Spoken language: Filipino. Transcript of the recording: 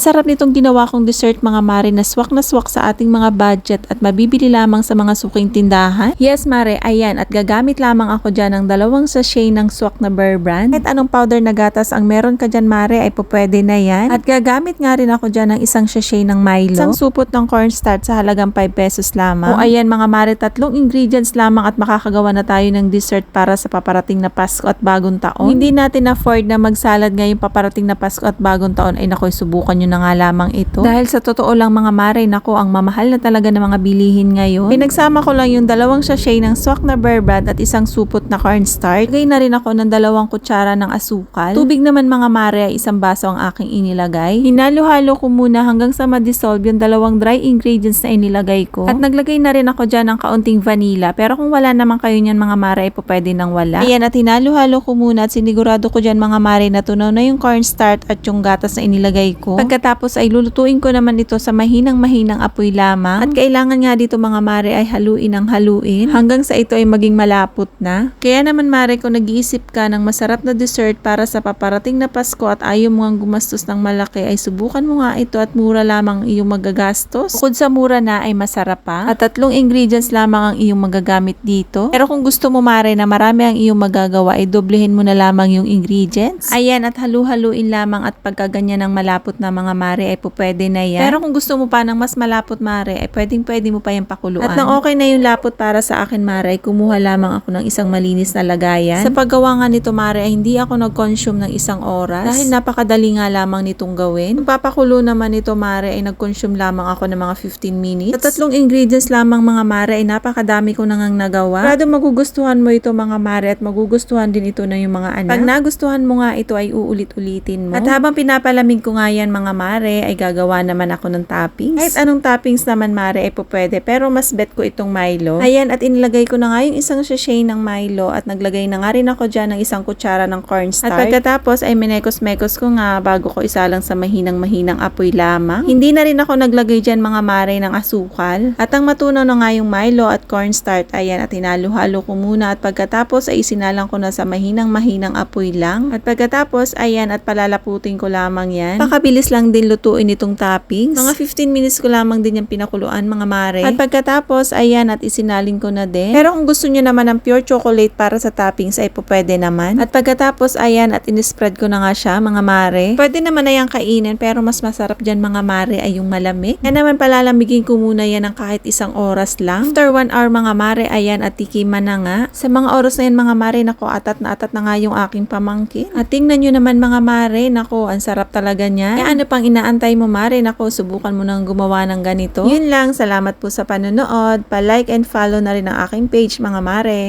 Sarap nitong ginawa kong dessert mga mare na swak na swak sa ating mga budget at mabibili lamang sa mga suking tindahan. Yes mare, ayan at gagamit lamang ako dyan ng dalawang sachet ng swak na Bear Brand. Kahit anong powder na gatas ang meron ka dyan mare ay po pwede na yan. At gagamit nga rin ako dyan ng isang sachet ng Milo. Isang supot ng cornstarch sa halagang 5 pesos lamang. O ayan mga mare, tatlong ingredients lamang at makakagawa na tayo ng dessert para sa paparating na Pasko at bagong taon. Hindi natin afford na magsalad ngayong paparating na Pasko at bagong taon ay nakoy subukan nyo na nga lamang ito. Dahil sa totoo lang mga mare, nako ang mamahal na talaga ng mga bilihin ngayon. Pinagsama ko lang yung dalawang sachet ng swak na bear brand at isang supot na cornstarch. Lagay na rin ako ng dalawang kutsara ng asukal. Tubig naman mga mare ay isang baso ang aking inilagay. Hinalo-halo ko muna hanggang sa ma-dissolve yung dalawang dry ingredients na inilagay ko. At naglagay na rin ako dyan ng kaunting vanilla. Pero kung wala naman kayo niyan mga mare ay po pwede nang wala. Ayan at hinalo-halo ko muna at sinigurado ko dyan mga mare na tunaw na yung cornstarch at yung gatas na inilagay ko. Pagkatapos ay lulutuin ko naman ito sa mahinang-mahinang apoy lamang. At kailangan nga dito mga mare ay haluin ang haluin hanggang sa ito ay maging malapot na. Kaya naman mare kung nag-iisip ka ng masarap na dessert para sa paparating na Pasko at ayaw mo ang gumastos ng malaki ay subukan mo nga ito at mura lamang ang iyong magagastos. Bukod sa mura na ay masarap pa. At tatlong ingredients lamang ang iyong magagamit dito. Pero kung gusto mo mare na marami ang iyong magagawa ay doblehin mo na lamang yung ingredients. Ayan at halu-haluin lamang at pagkaganyan ng malapot na mga mare ay po pwede na yan. Pero kung gusto mo pa ng mas malapot mare ay pwedeng pwede mo pa yung pakuluan. At nang okay na yung lapot para sa akin mare ay kumuha lamang ako ng isang malinis na lagayan. Sa paggawa nga nito mare ay hindi ako nag-consume ng isang oras. Dahil napakadali nga lamang nitong gawin. Kung papakulo naman ito mare ay nag-consume lamang ako ng mga 15 minutes. Sa tatlong ingredients lamang mga mare ay napakadami ko nang nagawa. Sigurado magugustuhan mo ito mga mare at magugustuhan din ito na yung mga anak. Pag nagustuhan mo nga ito ay uulit-ulitin mo. At habang pinapalamig ko nga yan mga mare ay gagawa naman ako ng toppings. Kahit anong toppings naman mare ay po pwede pero mas bet ko itong Milo. Ayan at inilagay ko na nga yung isang sachet ng Milo at naglagay na nga rin ako dyan ng isang kutsara ng cornstarch. At pagkatapos ay minekos-mekos ko nga bago ko isalang sa mahinang-mahinang apoy lamang. Hindi na rin ako naglagay dyan mga mare ng asukal. At ang matunaw na nga yung Milo at cornstarch ayan at hinalo-halo ko muna at pagkatapos ay isinalang ko na sa mahinang-mahinang apoy lang. At pagkatapos ayan at palalaputin ko lamang yan. Pakabilis lang din lutuin itong toppings. Mga 15 minutes ko lamang din yung pinakuluan mga mare. At pagkatapos ayan at isinalin ko na din. Pero kung gusto nyo naman ng pure chocolate para sa toppings ay po pwede naman. At pagkatapos ayan at inispread ko na nga siya mga mare. Pwede naman na yung kainin pero mas masarap dyan mga mare ay yung malamig. Yan naman palalamigin ko muna yan ng kahit isang oras lang. After 1 hour mga mare ayan at tikiman na nga. Sa mga oras na yan mga mare nako atat na atat na nga yung aking pamangkin. At tingnan nyo naman mga mare nako ang sarap talaga niya. Eh ano pang inaantay mo mare nako subukan mo nang gumawa ng ganito. Yun lang salamat po sa panonood. Pa-like and follow na rin ang aking page mga mare.